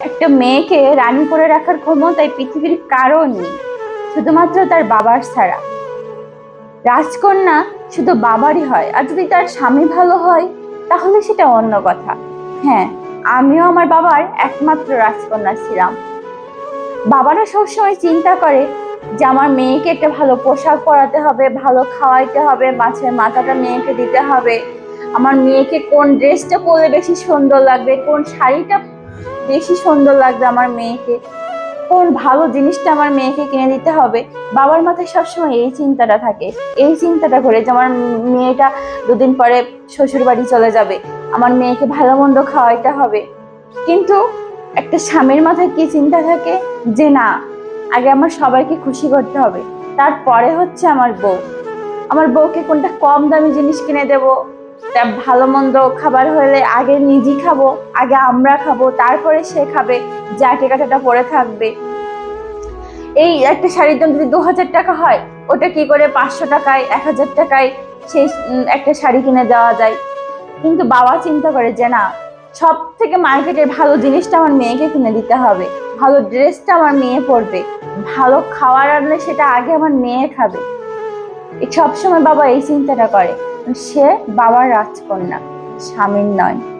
একটা মেয়েকে রানী করে রাখার ক্ষমতা এই পৃথিবীর কারও নেই শুধুমাত্র তার বাবার ছাড়া। রাজকন্যা শুধু বাবারই হয়, আর যদি তার স্বামী ভালো হয়, তাহলে সেটা অন্য কথা। হ্যাঁ আমিও আমার বাবার একমাত্র রাজকন্যা ছিলাম। বাবারা সবসময় চিন্তা করে যে আমার মেয়েকে একটা ভালো পোশাক পরাতে হবে, ভালো খাওয়াইতে হবে, মাছের মাথাটা মেয়েকে দিতে হবে। আমার মেয়েকে কোন ড্রেসটা পরলে বেশি সুন্দর লাগবে, কোন শাড়িটা বেশি সুন্দর লাগবে আমার মেয়েকে। কোন ভালো জিনিসটা আমার মেয়েকে কিনে দিতে হবে। বাবার মাথায় সবসময় এই চিন্তাটা থাকে। এই চিন্তাটা করে যে আমার মেয়েটা দুদিন পরে শ্বশুর বাড়ি চলে যাবে। আমার মেয়েকে ভালো মন্দ খাওয়াইতে হবে। কিন্তু একটা স্বামীর মাথায় কি চিন্তা থাকে? যে না, আগে আমার সবাইকে খুশি করতে হবে। তারপরে হচ্ছে আমার বউ। আমার বউকে কোনটা কম দামি জিনিস কিনে দেব? তা ভালো মন্দ খাবার হলে আগে নিজেই খাব, আগে আমরা খাব, তারপরে সে খাবে জ্যাকে কাটাটা পরে থাকবে। এই একটা শাড়ির দাম যদি দু হাজার টাকা হয়, ওটা কি করে পাঁচশো টাকায় এক হাজার টাকায় সেই একটা শাড়ি কিনে দেওয়া যায়? কিন্তু বাবা চিন্তা করে যে না সব থেকে মার্কেটের ভালো জিনিসটা আমার মেয়েকে কিনে দিতে হবে। ভালো ড্রেসটা আমার মেয়ে পরবে। ভালো খাওয়ার আনলে সেটা আগে আমার মেয়ে খাবে। সবসময় বাবা এই চিন্তাটা করে। সে বাবার রাজকন্যা স্বামীর নয়।